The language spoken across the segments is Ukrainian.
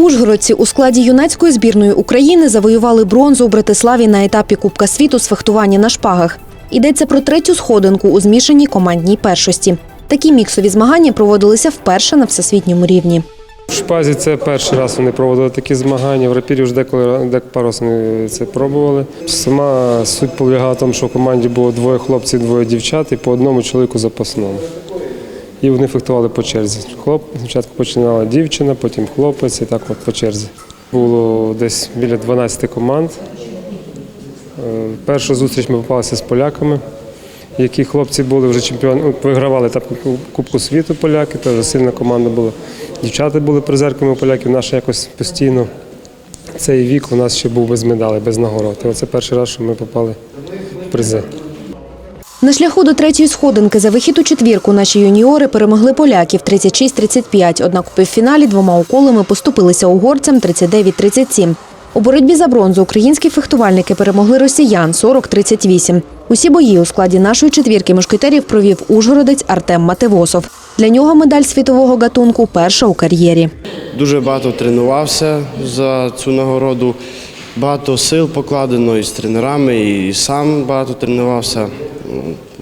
Ужгородці у складі юнацької збірної України завоювали бронзу у Братиславі на етапі Кубка світу з фехтування на шпагах. Йдеться про третю сходинку у змішаній командній першості. Такі міксові змагання проводилися вперше на всесвітньому рівні. В шпазі це перший раз вони проводили такі змагання. В рапірі вже деколи дек пару це пробували. Сама суть полягала в тому, що в команді було двоє хлопців, двоє дівчат і по одному чоловіку запасному. І вони фехтували по черзі. Хлоп, спочатку починала дівчина, потім хлопець і так от по черзі. Було десь біля 12 команд. Е, Першу зустріч ми попалися з поляками, які хлопці були вже чемпіони, ну, вигравали етап Кубку світу поляки, теж сильна команда була. Дівчата були призерками поляків, наша якось постійно. Цей вік у нас ще був без медалей, без нагород. І оце перший раз, що ми попали в призи. На шляху до третьої сходинки за вихід у четвірку наші юніори перемогли поляків 36-35, однак у півфіналі двома уколами поступилися угорцям 39-37. У боротьбі за бронзу українські фехтувальники перемогли росіян 40-38. Усі бої у складі нашої четвірки мушкетерів провів ужгородець Артем Матевосов. Для нього медаль світового гатунку перша у кар'єрі. Дуже багато тренувався за цю нагороду. Багато сил покладено і з тренерами, і сам багато тренувався.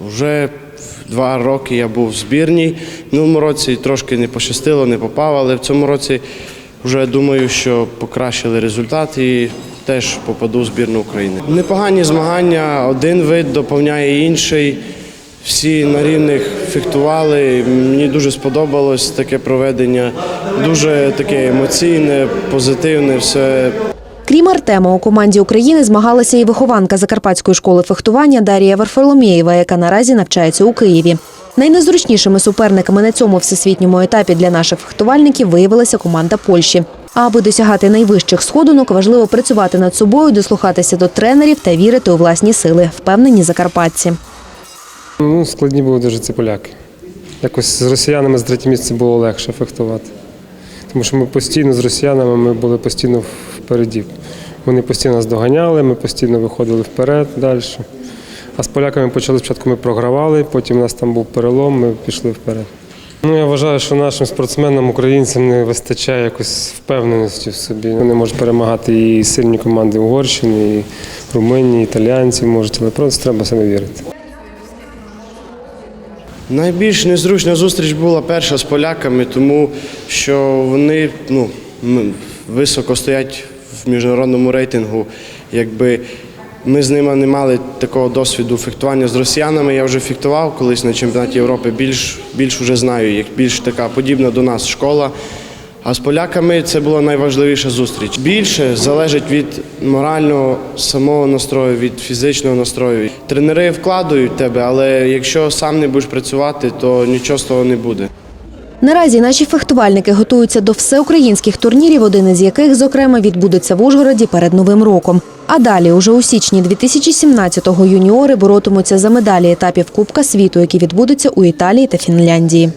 Вже два роки я був в збірній. Минулому році трошки не пощастило, не попав, але в цьому році вже думаю, що покращили результат і теж попаду в збірну України. Непогані змагання, один вид доповняє інший. Всі на рівних фехтували. Мені дуже сподобалось таке проведення. Дуже таке емоційне, позитивне. Все Крім Артема, у команді України змагалася і вихованка Закарпатської школи фехтування Дарія Варфоломєєва, яка наразі навчається у Києві. Найнезручнішими суперниками на цьому всесвітньому етапі для наших фехтувальників виявилася команда Польщі. Аби досягати найвищих сходинок, важливо працювати над собою, дослухатися до тренерів та вірити у власні сили, впевнені закарпатці. Ну, складні були дуже ці поляки. Якось з росіянами з третє місце було легше фехтувати. Тому що ми постійно з росіянами ми були постійно впереді. Вони постійно нас доганяли, ми постійно виходили вперед далі. А з поляками почали спочатку ми програвали, потім у нас там був перелом, ми пішли вперед. Ну, я вважаю, що нашим спортсменам, українцям не вистачає якось впевненості в собі. Вони можуть перемагати і сильні команди Угорщини, і Румунії, і італіянців можуть, але просто треба себе вірити. Найбільш незручна зустріч була перша з поляками, тому що вони ну, високо стоять в міжнародному рейтингу. Якби ми з ними не мали такого досвіду фехтування з росіянами. Я вже фехтував колись на чемпіонаті Європи, більш, більш вже знаю, як більш така подібна до нас школа. А з поляками це була найважливіша зустріч. Більше залежить від морального самого настрою, від фізичного настрою. Тренери вкладають в тебе, але якщо сам не будеш працювати, то нічого з того не буде. Наразі наші фехтувальники готуються до всеукраїнських турнірів, один із яких, зокрема, відбудеться в Ужгороді перед Новим роком. А далі, уже у січні 2017-го, юніори боротимуться за медалі етапів Кубка світу, які відбудуться у Італії та Фінляндії.